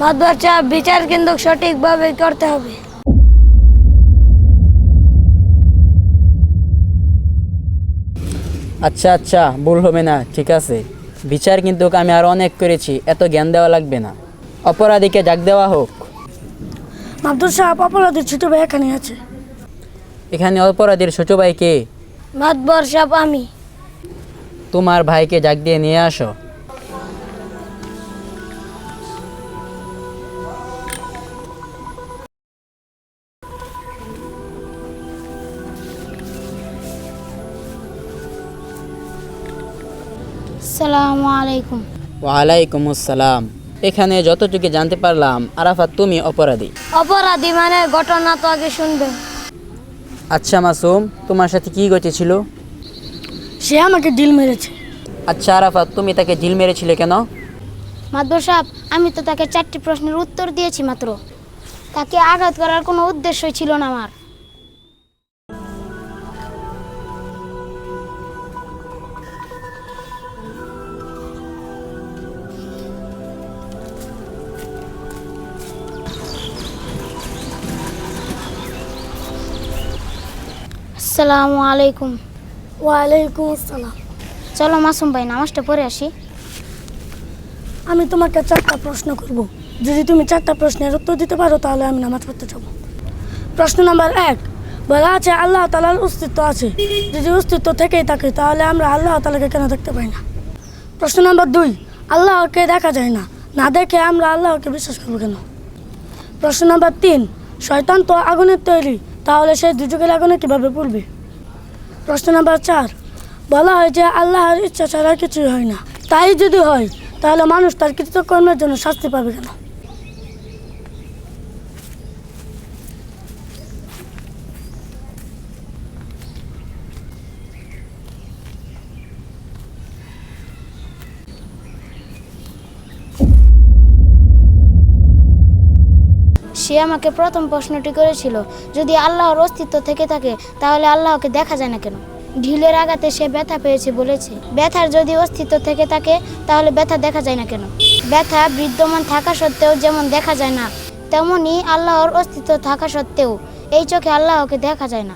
মাদবার সাহেব বিচার কিন্তু সঠিকভাবে করতে হবে। আচ্ছা আচ্ছা ভুল হবে না ঠিক আছে। বিচার কিন্তু আমি আর অনেক করেছি এত জ্ঞান দেওয়া লাগবে না। অপরাধীকে ডাক দেওয়া হোক। মাদুর সাহেব অপরাধী ছোট ভাই এখানে আছে। এখানে অপরাধীর ছোট ভাইকে মাদবর সাহেব আমি। তোমার ভাইকে ডাক দিয়ে নিয়ে আসো। আসসালামু আলাইকুম। ওয়ালাইকুম আসসালাম। এখানে যতটুকু জানতে পারলাম আরাফাত তুমি অপরাধী। অপরাধী মানে ঘটনা তো আগে শুনবে। আচ্ছা মাসুম তোমার সাথে কি ঘটেছিল? সে আমাকে ডিল মেরেছে। আচ্ছা আরাফাত তুমি তাকে জিল মেরেছিলে কেন? মাদবর সাহেব আমি তো তাকে চারটি প্রশ্নের উত্তর দিয়েছি মাত্র। তাকে আঘাত করার কোনো উদ্দেশ্যই ছিল না আমার। আসসালামু আলাইকুম। ওয়ালাইকুম আসসালাম। চলো মাসুম ভাই নামাজটা পড়ে আসি। আমি তোমাকে চারটা প্রশ্ন করব। যদি তুমি চারটা প্রশ্নের উত্তর দিতে পারো তাহলে আমি নামাজ পড়তে যাব। প্রশ্ন নাম্বার এক বলা আছে আল্লাহ তালার অস্তিত্ব আছে। যদি অস্তিত্ব থেকেই থাকে তাহলে আমরা আল্লাহ তালাকে কেন দেখতে পাই না? প্রশ্ন নাম্বার দুই আল্লাহকে দেখা যায় না। না দেখে আমরা আল্লাহকে বিশ্বাস করব কেন? প্রশ্ন নাম্বার তিন শয়তান তো আগুনের তৈরি। তাহলে সে দুযুগের লাগানো কীভাবে পড়বে প্রশ্ন নাম্বার চার, বলা হয় যে আল্লাহর ইচ্ছা ছাড়া কিছুই হয় না। তাই যদি হয়, তাহলে মানুষ তার কৃতকর্মের জন্য শাস্তি পাবে কেন? সে আমাকে প্রথম প্রশ্নটি করেছিল, যদি আল্লাহর অস্তিত্ব থেকে থাকে, তাহলে আল্লাহকে দেখা যায় না কেন? ঢিলের আঘাতে সে ব্যথা পেয়েছে বলেছে। ব্যথার যদি অস্তিত্ব থেকে থাকে, তাহলে ব্যথা দেখা যায় না কেন? ব্যথা বিদ্যমান থাকা সত্ত্বেও যেমন দেখা যায় না তেমনই আল্লাহর অস্তিত্ব থাকা সত্ত্বেও এই চোখে আল্লাহকে দেখা যায় না।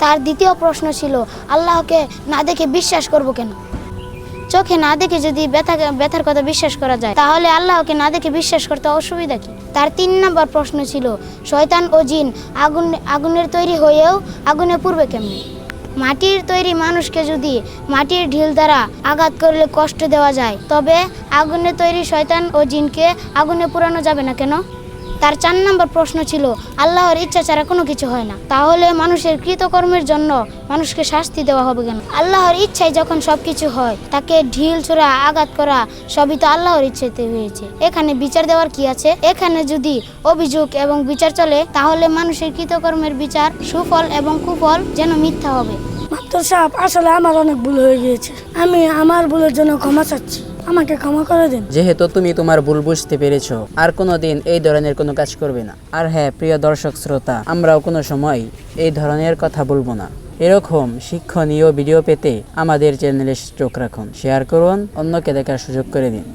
তার দ্বিতীয় প্রশ্ন ছিল, আল্লাহকে না দেখে বিশ্বাস করব কেন? চোখে না দেখে যদি ব্যথা ব্যথার কথা বিশ্বাস করা যায়, তাহলে আল্লাহকে না দেখে বিশ্বাস করতে অসুবিধা কি? তার তিন নম্বর প্রশ্ন ছিল, শয়তান ও জিন আগুন আগুনের তৈরি হয়েও আগুনে পূর্বে কেমনি? মাটির তৈরি মানুষকে যদি মাটির ঢিল দ্বারা আঘাত করলে কষ্ট দেওয়া যায়, তবে আগুনে তৈরি শয়তান ও জিনকে আগুনে পুরানো যাবে না কেন? তার চার নম্বর প্রশ্ন ছিল, আল্লাহর ইচ্ছা ছাড়া কোনো কিছু হয় না। তাহলে মানুষের কৃতকর্মের জন্য মানুষকে শাস্তি দেওয়া হবে কেন? আল্লাহর ইচ্ছায় যখন সব কিছু হয়, তাকে ঢিল ছোড়া, আঘাত করা, সবই তো আল্লাহর ইচ্ছাতে হয়েছে। এখানে বিচার দেওয়ার কি আছে? এখানে যদি অভিযোগ এবং বিচার চলে, তাহলে মানুষের কৃতকর্মের বিচার সুফল এবং কুফল যেন মিথ্যা হবে। মাত্র সাহেব আসলে আমার অনেক ভুল হয়ে গিয়েছে। আমি আমার ভুলের জন্য ক্ষমা চাচ্ছি। আমাকে ক্ষমা করে দিন। যেহেতু তুমি তোমার ভুল বুঝতে পেরেছ, আর কোনো দিন এই ধরনের কোনো কাজ করবে না। আর হ্যাঁ প্রিয় দর্শক শ্রোতা, আমরাও কোনো সময় এই ধরনের কথা বলব না। এরকম শিক্ষণীয় ভিডিও পেতে আমাদের চ্যানেলে চোখ রাখুন শেয়ার করুন, অন্যকে দেখার সুযোগ করে দিন।